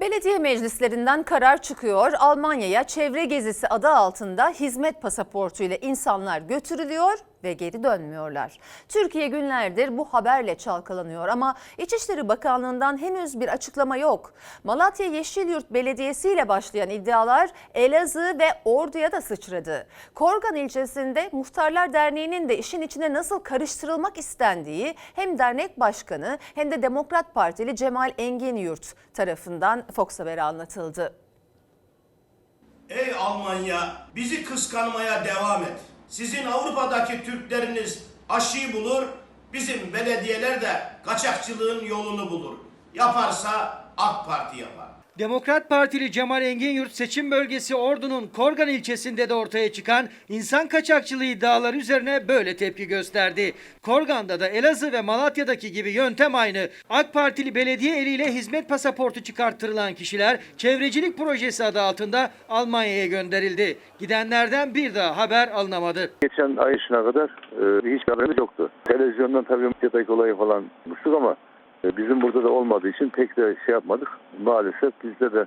Belediye meclislerinden karar çıkıyor. Almanya'ya çevre gezisi adı altında hizmet pasaportu ile insanlar götürülüyor ve geri dönmüyorlar. Türkiye günlerdir bu haberle çalkalanıyor ama İçişleri Bakanlığı'ndan henüz bir açıklama yok. Malatya Yeşilyurt Belediyesi ile başlayan iddialar Elazığ ve Ordu'ya da sıçradı. Korgan ilçesinde Muhtarlar Derneği'nin de işin içine nasıl karıştırılmak istendiği hem dernek başkanı hem de Demokrat Partili Cemal Engenyurt tarafından Fox Haber'e anlatıldı. Ey Almanya bizi kıskanmaya devam et. Sizin Avrupa'daki Türkleriniz aşıyı bulur, bizim belediyeler de kaçakçılığın yolunu bulur. Yaparsa AK Parti yapar. Demokrat Partili Cemal Enginyurt seçim bölgesi Ordu'nun Korgan ilçesinde de ortaya çıkan insan kaçakçılığı iddiaları üzerine böyle tepki gösterdi. Korgan'da da Elazığ ve Malatya'daki gibi yöntem aynı. AK Partili belediye eliyle hizmet pasaportu çıkarttırılan kişiler çevrecilik projesi adı altında Almanya'ya gönderildi. Gidenlerden bir daha haber alınamadı. Geçen ay içine kadar e, hiç haberimiz yoktu. Televizyondan tabii Malatya'daki olayı falan duymuştuk ama bizim burada da olmadığı için pek de şey yapmadık. Maalesef bizde de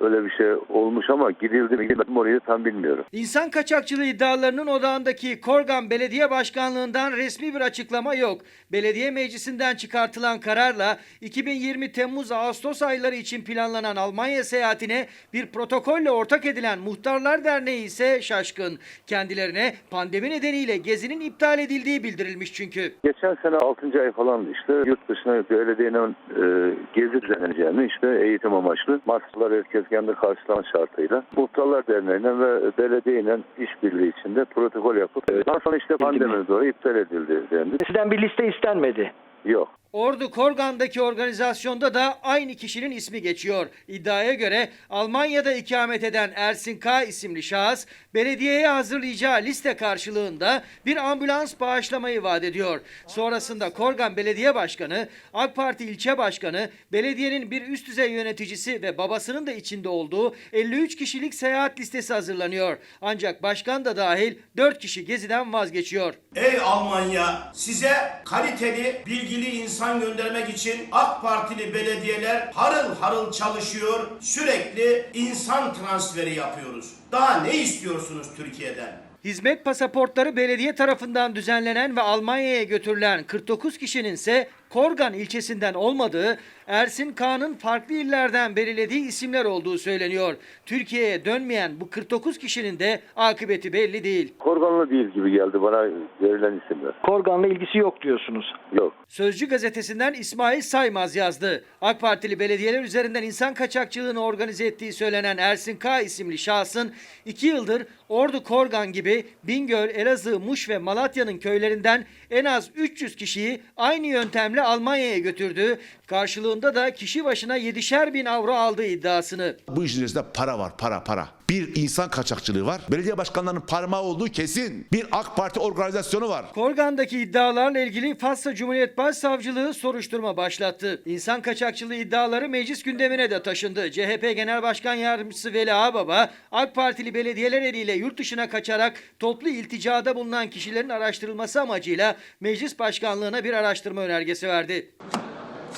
öyle bir şey olmuş ama gidildi mi gidildi mi orayı tam bilmiyorum. İnsan kaçakçılığı iddialarının odağındaki Korgan Belediye Başkanlığı'ndan resmi bir açıklama yok. Belediye meclisinden çıkartılan kararla 2020 Temmuz-Ağustos ayları için planlanan Almanya seyahatine bir protokolle ortak edilen Muhtarlar Derneği ise şaşkın. Kendilerine pandemi nedeniyle gezinin iptal edildiği bildirilmiş çünkü. Geçen sene 6. ay falan işte yurt dışına belediyenin e, gezi düzenleneceğini işte eğitim amaçlı masraflar herkes kendi karşılama şartıyla Muhtarlar Derneği'yle ve belediyeyle işbirliği içinde protokol yapıp e, daha sonra işte pandemi dolayı iptal edildi dendi. Sizden bir liste istenmedi. Yok. Ordu Korgan'daki organizasyonda da aynı kişinin ismi geçiyor. İddiaya göre Almanya'da ikamet eden Ersin K. isimli şahıs belediyeye hazırlayacağı liste karşılığında bir ambulans bağışlamayı vaat ediyor. Sonrasında Korgan Belediye Başkanı, AK Parti ilçe başkanı, belediyenin bir üst düzey yöneticisi ve babasının da içinde olduğu 53 kişilik seyahat listesi hazırlanıyor. Ancak başkan da dahil 4 kişi geziden vazgeçiyor. Ey Almanya size kaliteli, bilgili insan göndermek için AK Partili belediyeler harıl harıl çalışıyor. Sürekli insan transferi yapıyoruz. Daha ne istiyorsunuz Türkiye'den? Hizmet pasaportları belediye tarafından düzenlenen ve Almanya'ya götürülen 49 kişinin ise Korgan ilçesinden olmadığı, Ersin Kağan'ın farklı illerden belirlediği isimler olduğu söyleniyor. Türkiye'ye dönmeyen bu 49 kişinin de akıbeti belli değil. Korganlı değil gibi geldi bana verilen isimler. Korgan'la ilgisi yok diyorsunuz. Yok. Sözcü gazetesinden İsmail Saymaz yazdı. AK Partili belediyeler üzerinden insan kaçakçılığını organize ettiği söylenen Ersin K. isimli şahsın 2 yıldır Ordu Korgan gibi Bingöl, Elazığ, Muş ve Malatya'nın köylerinden en az 300 kişiyi aynı yöntemle Almanya'ya götürdüğü, karşılığında da kişi başına 7'şer bin avro aldığı iddiasını. Bu işin para var, para, para. Bir insan kaçakçılığı var. Belediye başkanlarının parmağı olduğu kesin. Bir AK Parti organizasyonu var. Korgan'daki iddialarla ilgili Fatsa Cumhuriyet Başsavcılığı soruşturma başlattı. İnsan kaçakçılığı iddiaları meclis gündemine de taşındı. CHP Genel Başkan Yardımcısı Veli Ağbaba, AK Partili belediyeler eliyle yurt dışına kaçarak toplu ilticada bulunan kişilerin araştırılması amacıyla meclis başkanlığına bir araştırma önergesi verdi.